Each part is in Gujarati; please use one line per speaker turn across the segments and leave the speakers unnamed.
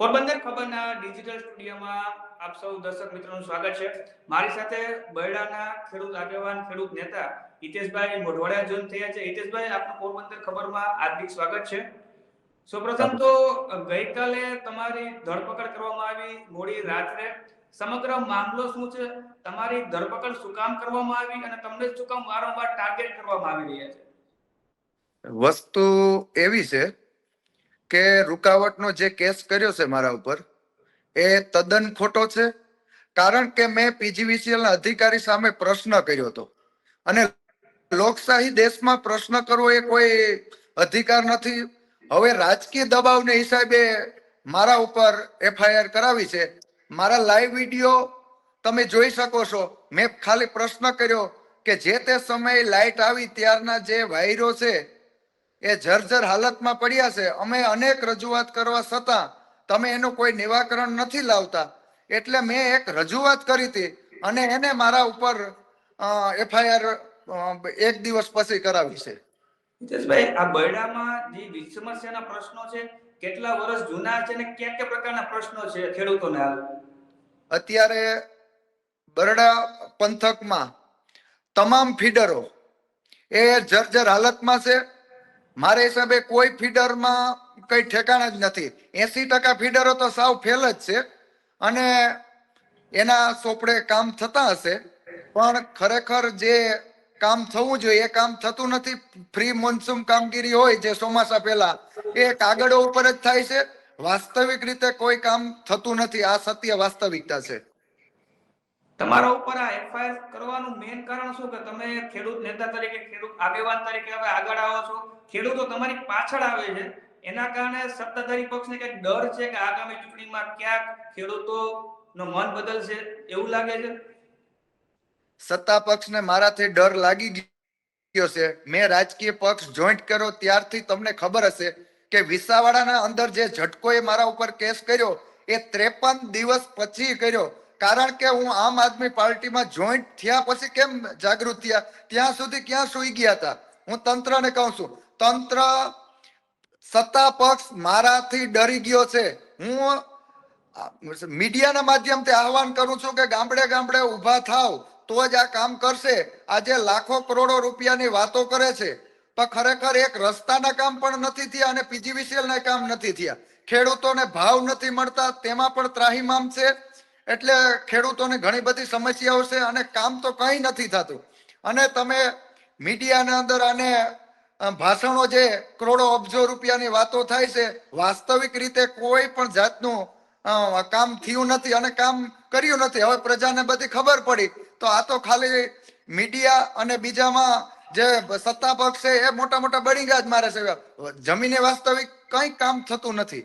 પોરબંદર ખબરના ડિજિટલ સ્ટુડિયોમાં આપ સૌ દર્શક મિત્રોનું સ્વાગત છે. મારી સાથે બરડાના ખેડૂત આગેવાન ખેડૂત નેતા હિતેશભાઈ મોઢવાડિયા જોઈન થયા છે. હિતેશભાઈ, આપનું પોરબંદર ખબરમાં હાર્દિક સ્વાગત છે. સૌપ્રથમ તો ગઈકાલે તમારી ધરપકડ કરવામાં આવી, મોડી રાત્રે. સમગ્ર મામલો શું છે? તમારી ધરપકડ શું કામ કરવામાં આવી અને તમને શું કામ વારંવાર ટાર્ગેટ કરવામાં આવી રહ્યા છે?
વસ્તુ એવી છે કે રૂકાવટનો જે કેસ કર્યો છે મારા ઉપર, એ તદ્દન ખોટો છે, કારણ કે મેં પીજીવીસીએલના અધિકારી સામે પ્રશ્ન કર્યો હતો. અને લોકશાહી દેશમાં પ્રશ્ન કરવો એ કોઈ અધિકાર નથી. હવે રાજકીય દબાવને હિસાબે મારા ઉપર એફઆઈઆર કરાવી છે. મારા લાઈવ વીડિયો તમે જોઈ શકો છો. મેં ખાલી પ્રશ્ન કર્યો કે જે તે સમયે લાઈટ આવી ત્યારના જે વાયરો છે એ જર્જર હાલતમાં પડ્યા છે. અમે અનેક રજૂઆત કરવા છતાં તમે એનું કોઈ નિવાકરણ નથી લાવતા. એટલે મેં એક રજૂઆત કરી હતી અને એને મારા ઉપર એફઆઈઆર એક દિવસ પછી કરાવી છે.
હિતેશભાઈ આ બરડામાં જે વીજ સમસ્યાના પ્રશ્નો છે કેટલા વર્ષ જૂના છે અને કયા કયા પ્રકારના પ્રશ્નો છે ખેડૂતોને હાલ?
અત્યારે બરડા પંથકમાં તમામ ફીડરો એ જર્જર હાલતમાં છે. મારા હિસાબે કોઈ ફીડરમાં કઈ ઠેકાણા જ નથી. એસી ટકા ફીડરો તો સાવ ફેલ જ છે અને એના સોપડે કામ થતા હશે. પણ ખરેખર જે કામ થવું જોઈએ, એ કામ થતું નથી. ફ્રી મોન્સૂન કામગીરી હોય જે ચોમાસા પહેલા, એ કાગળો ઉપર જ થાય છે. વાસ્તવિક રીતે કોઈ કામ થતું નથી. આ સત્ય વાસ્તવિકતા છે.
તમારા ઉપર આ એફઆઈઆર કરવાનું મેઇન કારણ શું? કે તમે ખેડૂત નેતા તરીકે, ખેડૂત આગેવાન તરીકે હવે આગળ આવો છો. ખેડૂતો તમારી પાછળ આવે છે. એના કારણે સત્તાધારી પક્ષને કંઈક ડર છે કે આગામી ચૂંટણીમાં ક્યાંક ખેડૂતોનો મન બદલશે? એવું લાગે છે?
સત્તા પક્ષને મારાથી ડર લાગી ગયો છે. મેં રાજકીય પક્ષ જોઈન્ટ કર્યો ત્યારથી તમને ખબર હશે કે વિસાવાડાના અંદર જે ઝટકોએ મારા ઉપર કેસ કર્યો, એ ત્રેપન દિવસ પછી કર્યો. કારણ કે હું આમ આદમી પાર્ટીમાં જોઈન્ટ થયા પછી કેમ જાગૃત થયા? ત્યાં સુધી ક્યાં સુઈ ગયા હતા? હું તંત્રને કહું છું, તંત્ર સત્તા પક્ષ મારાથી ડરી ગયો છે. હું મીડિયાના માધ્યમથી આહવાન કરું છું કે ગામડે ગામડે ઊભા થાવ, તો જ આ કામ કરશે. આજે લાખો કરોડો રૂપિયાની વાતો કરે છે, પણ ખરેખર એક રસ્તાના કામ પણ નથી થયા અને પીજીવીસીએલ ના કામ નથી થયા. ખેડૂતોને ભાવ નથી મળતા, તેમાં પણ ત્રાહીમામ છે. એટલે ખેડૂતોને ઘણી બધી સમસ્યાઓ છે અને કામ તો કંઈ નથી થતું. અને તમે મીડિયાના અંદર અને ભાષણો જે કરોડો અબજો રૂપિયાની વાતો થાય છે, વાસ્તવિક રીતે કોઈ પણ જાતનું કામ થયું નથી અને કામ કર્યું નથી. હવે પ્રજાને બધી ખબર પડી. તો આ તો ખાલી મીડિયા અને બીજામાં જે સત્તા પક્ષ છે એ મોટા મોટા બળીગા જ મારે છે. જમીને વાસ્તવિક કઈ કામ થતું નથી.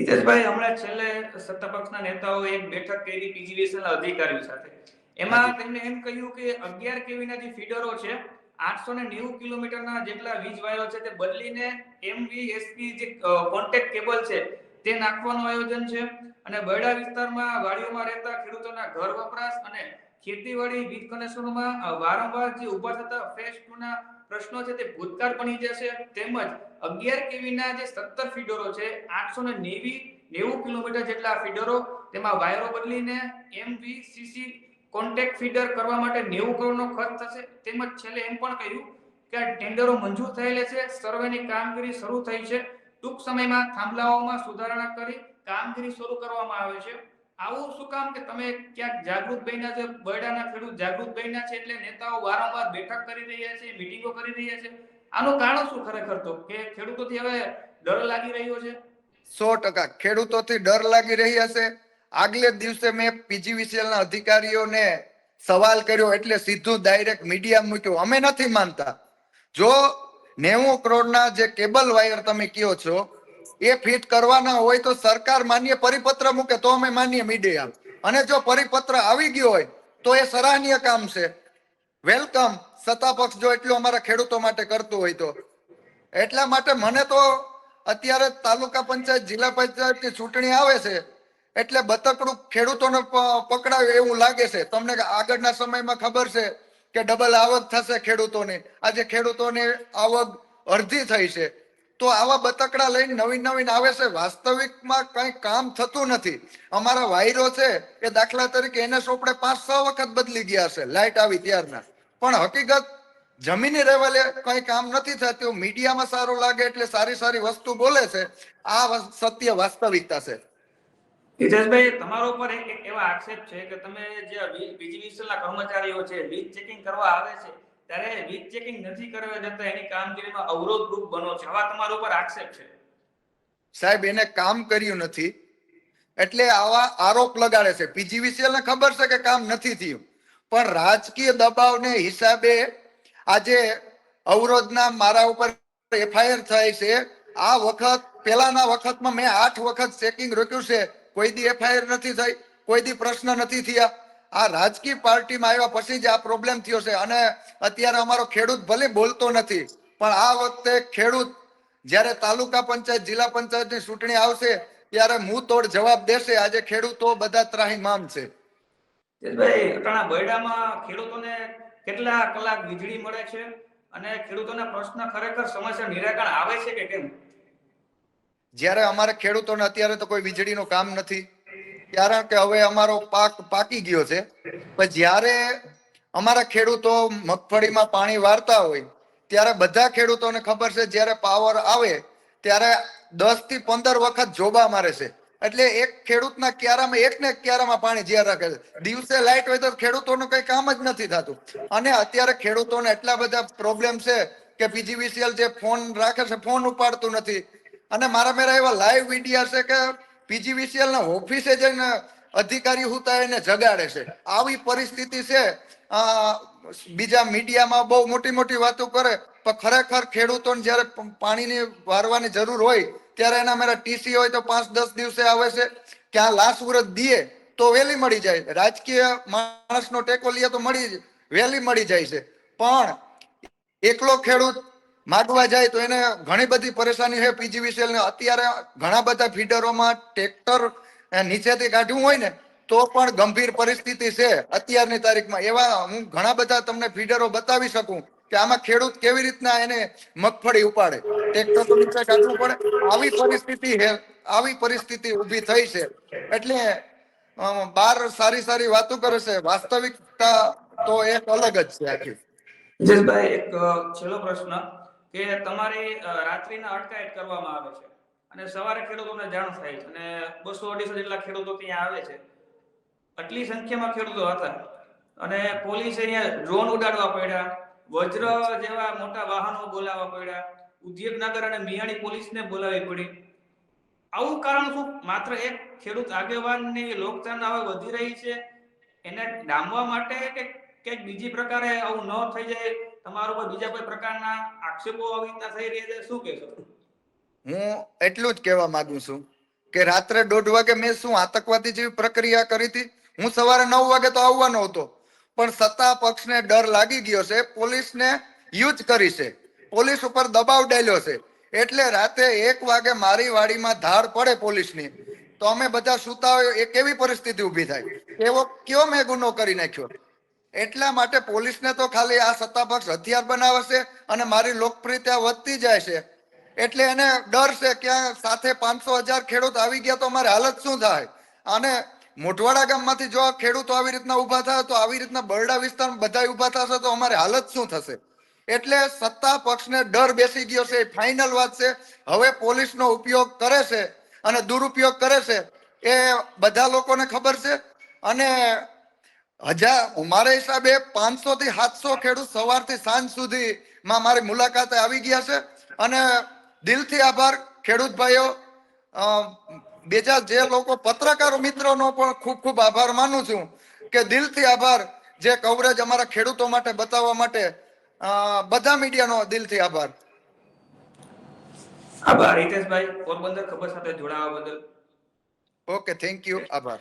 હિતેશભાઈ હમણાં છેલ્લે સત્તાપક્ષના નેતાઓ એક બેઠક કરી પીજીવીએસએલ અધિકારીઓ સાથે. એમાં તેમણે એમ કહ્યું કે અગિયાર કેવીના જે ફીડરો છે આઠસો ને નેવું કિલોમીટરના જેટલા વીજ વાયરો છે તે બદલીને એમવીએસપી જે કોન્ટેક્ટ કેબલ છે તે નાખવાનું આયોજન છે. અને બરડા વિસ્તારમાં વાડીઓમાં રહેતા ખેડૂતોના ઘર વપરાશ અને ખેતીવાડી વીજ કનેક્શનોમાં વારંવાર જે ઊભા થતા ફેસ પ્રશ્નો છે તે ભૂતકાળ બની જશે. તેમજ અગિયાર કેવીના જે સત્તર ફીડરો છે, આઠસો ને નેવી, નેવું કિલોમીટર જેટલા ફીડરો, તેમાં વાયરો બદલીને એમવીસીસી કોન્ટેક્ટ ફીડર કરવા માટે નેવું કરોડનો ખર્ચ થશે. તેમજ છેલ્લે એમ પણ કહ્યું કે આ ટેન્ડરો મંજૂર થયેલા છે, સર્વેની કામગીરી શરૂ થઈ છે. ટૂંક સમયમાં થાંભલાઓમાં સુધારણા કરી કામગીરી શરૂ કરવામાં આવે છે. આવું શું કામ કે તમે ક્યાંક જાગૃત બન્યા છે? બરડાના ખેડૂત જાગૃત બન્યા છે એટલે નેતાઓ વારંવાર બેઠક કરી રહ્યા છે મીટિંગો કરી રહ્યા છે. આનું કારણ શું ખરેખર તો? કે ખેડૂતોથી હવે ડર લાગી રહ્યો છે?
સો ટકા. ખેડૂતોથી ડર લાગી રહ્યા છે આગલે દિવસે મેં પીજીવીસીએલ ના અધિકારીઓને સવાલ કર્યો એટલે સીધું ડાયરેક્ટ મીડિયા મૂક્યું. અમે નથી માનતા. જો નેવું કરોડના જે કેબલ વાયર તમે કયો છો એ ફિટ કરવાના હોય તો સરકાર માન્ય પરિપત્ર મૂકે તો અમે માન્ય મીડિયા. અને જો પરિપત્ર આવી ગયો હોય તો એ સરાહનીય કામ છે. વેલકમ સત્તા પક્ષ જો એટલું અમારા ખેડૂતો માટે કરતું હોય તો. એટલા માટે મને તો અત્યારે તાલુકા પંચાયત, જિલ્લા પંચાયતની ચૂંટણી આવે છે, એટલે બતકડું ખેડૂતોને પ- પકડાવે એવું લાગે છે. તમને આગળના સમયમાં ખબર છે કે ડબલ આવક થશે ખેડૂતોને. આજે ખેડૂતોને આવક અડધી થઈ છે. તો આવા બતકડા લઈને નવીન નવીન આવે છે. વાસ્તવિકમાં કઈ કામ થતું નથી. અમારા વાયરો છે એ દાખલા તરીકે એને સોપડે પાંચ છ વખત બદલી ગયા છે. લાઇટ આવી ત્યારના. પણ હકીકત, જમીની લેવલે કઈ કામ નથી થતું. મીડિયામાં સારું લાગે એટલે સારી સારી વસ્તુ બોલે છે. આ સત્ય વાસ્તવિકતા છે.
હિતેશભાઈ તમારો ઉપર એક એવા આક્ષેપ છે કે તમે જે વીજ ના કર્મચારીઓ છે, વીજ ચેકિંગ કરવા આવે છે ત્યારે વીજ ચેકિંગ નથી કરવા જતા એની કામગીરીમાં અવરોધ રૂપ બનો છે. આવા તમારા ઉપર આક્ષેપ છે.
સાહેબ, એને કામ કર્યું નથી. એટલે આવા આરોપ લગાડે છે. પીજીવીસીએલ ને ખબર છે કે કામ નથી થયું. પણ રાજકીય દબાવને હિસાબે આજે અવરોધના મારા ઉપર એફઆઈઆર થાય છે. આ વખત પેલાના વખતમાં મેં આઠ વખત ચેકિંગ રોક્યું છે. કોઈ દી એફઆઈઆર નથી થઈ, કોઈ દી પ્રશ્ન નથી થયા. આ રાજકીય પાર્ટીમાં આવ્યા પછી જ આ પ્રોબ્લેમ થયો છે. અને અત્યારે અમારો ખેડૂત ભલે બોલતો નથી પણ આ વખતે ખેડૂત જ્યારે તાલુકા પંચાયત જિલ્લા પંચાયતની ચૂંટણી આવશે ત્યારે હું તોડ જવાબ દેશે. આજે ખેડૂતો બધા ત્રાહિમામ છે.
અટાણા બરડામાં ખેડૂતોને કેટલા કલાક વીજળી મળે છે? અને ખેડૂતોના પ્રશ્ન ખરેખર સમસ્યા નિરાકરણ આવે છે કે કેમ?
જ્યારે અમારે ખેડૂતોને અત્યારે તો કોઈ વીજળીનું કામ નથી. કારણ કે હવે અમારો પાક પાકી ગયો છે. પણ જ્યારે અમારા ખેડૂતો મગફળીમાં પાણી વાળતા હોય, ત્યારે બધા ખેડૂતોને ખબર છે, જ્યારે પાવર આવે, ત્યારે દસથી પંદર વખત જોબા મારે છે. એટલે એક ખેડૂતના ક્યારામાં એક ને ક્યારામાં પાણી જ્યાં રાખે છે. દિવસે લાઇટ હોય તો ખેડૂતોનું કઈ કામ જ નથી થતું. અને અત્યારે ખેડૂતોને એટલા બધા પ્રોબ્લેમ છે કે પીજીવીસીએલ જે ફોન રાખે છે ફોન ઉપાડતું નથી. અને મારા મેરા એવા લાઈવ વિડીયા છે કે પીજીવીસીએલ ના ઓફિસે જઈને અધિકારી હુતા એને જગાડે છે. આવી પરિસ્થિતિ છે બીજા મીડિયામાં બહુ મોટી મોટી વાતો કરે, પણ ખરેખર ખેડૂતોને જ્યારે પાણીની વારવાની જરૂર હોય, ત્યારે એના મારા ટીસી હોય તો પાંચ દસ દિવસે આવે છે. ક્યાં લાશ વ્રત દીએ તો વહેલી મળી જાય. રાજકીય માણસનો ટેકો લઈએ તો મળી વહેલી મળી જાય છે. પણ એકલો ખેડૂત માગવા જાય તો એને ઘણી બધી પરેશાની છે. પીજીવીસીએલ ને અત્યારે ઘણા બધા ફીડરોમાં ટ્રેક્ટર નીચેથી કાઢ્યું હોય ને, તો પણ ગંભીર પરિસ્થિતિ છે. અત્યારની તારીખમાં એવા હું ઘણા બધા તમને ફીડરો બતાવી શકું કે આમાં ખેડૂત કેવી રીતના એને મગફળી ઉપાડે. ટ્રેક્ટર તો નીચે કાઢવું પડે. આવી પરિસ્થિતિ હે આવી પરિસ્થિતિ ઊભી થઈ છે. એટલે બાર સારી સારી વાતો કરે છે. વાસ્તવિકતા તો એક અલગ જ છે આખી.
હિતેશભાઈ એક છેલ્લો પ્રશ્ન. કે તમારી રાત્રિના અટકાયત કરવામાં આવે છે. અને સવારે ખેડૂતોને જાણ થાય છે. અને બસો અઢીસો જેટલા ખેડૂતો ત્યાં આવે છે. આટલી સંખ્યામાં ખેડૂતો હતા. અને પોલીસે અહીંયા ડ્રોન ઉડાડવા પડ્યા. વજ્ર જેવા મોટા વાહનો બોલાવવા પડ્યા. ઉદ્યોગનગર અને મિયાણી પોલીસને બોલાવવી પડી. આવું કારણ શું? માત્ર એક ખેડૂત આગેવાનની લોકચાહના હવે વધી રહી છે. એને ડામવા માટે કે કંઈક બીજી પ્રકારે આવું ન થઈ જાય તમારા ઉપર બીજા કોઈ પ્રકારના આક્ષેપો આવી થઈ રહ્યા છે? શું કહેશો?
હું એટલું જ કહેવા માંગુ છું કે રાત્રે દોઢ વાગે મેં શું આતંકવાદી જેવી પ્રક્રિયા કરી હતી? હું સવારે નવ વાગે તો આવવાનો હતો. પણ સત્તા પક્ષને ડર લાગી ગયો છે. પોલીસને યુઝ કરી છે. પોલીસ ઉપર દબાવ ડાલ્યો છે. એટલે રાતે એક વાગે મારી વાડીમાં ધાડ પડે પોલીસની. તો અમે બધા સુતા હોય એ કેવી પરિસ્થિતિ ઊભી થાય? એવો કયો મેં ગુનો કરી નાખ્યો? એટલા માટે પોલીસને તો ખાલી આ સત્તા પક્ષ હથિયાર બનાવે છે અને મારી લોકપ્રિયતા વધતી જાય છે. એટલે એને ડર છે કે સાથે પાંચસો હજાર ખેડૂત આવી ગયા તો અમારે હાલત શું થાય? અને મોઢવાડા ગામમાંથી જો ખેડૂતો આવી રીતના ઊભા થાય તો આવી રીતના બરડા વિસ્તારમાં બધા ઊભા થશે તો અમારે હાલત શું થશે? એટલે સત્તા પક્ષને ડર બેસી ગયો છે ફાઇનલ વાત છે. હવે પોલીસનો ઉપયોગ કરે છે અને દુરુપયોગ કરે છે એ બધા લોકોને ખબર છે. અને હજાર મારા હિસાબે પાંચસો થી સાતસો ખેડૂત સવારથી સાંજ સુધી માં મારી મુલાકાતે આવી ગયા છે. અને દિલથી આભાર ખેડૂત ભાઈઓ. બીજા જે લોકો પત્રકારો મિત્રોનો પણ ખૂબ ખૂબ આભાર માનું છું કે દિલથી આભાર જે કવરેજ અમારા ખેડૂતો માટે બતાવવા માટે બધા મીડિયાનો દિલથી આભાર.
આભાર હિતેશભાઈ પોરબંદર ખબર સાથે જોડાવા બદલ.
ઓકે થેન્ક યુ આભાર.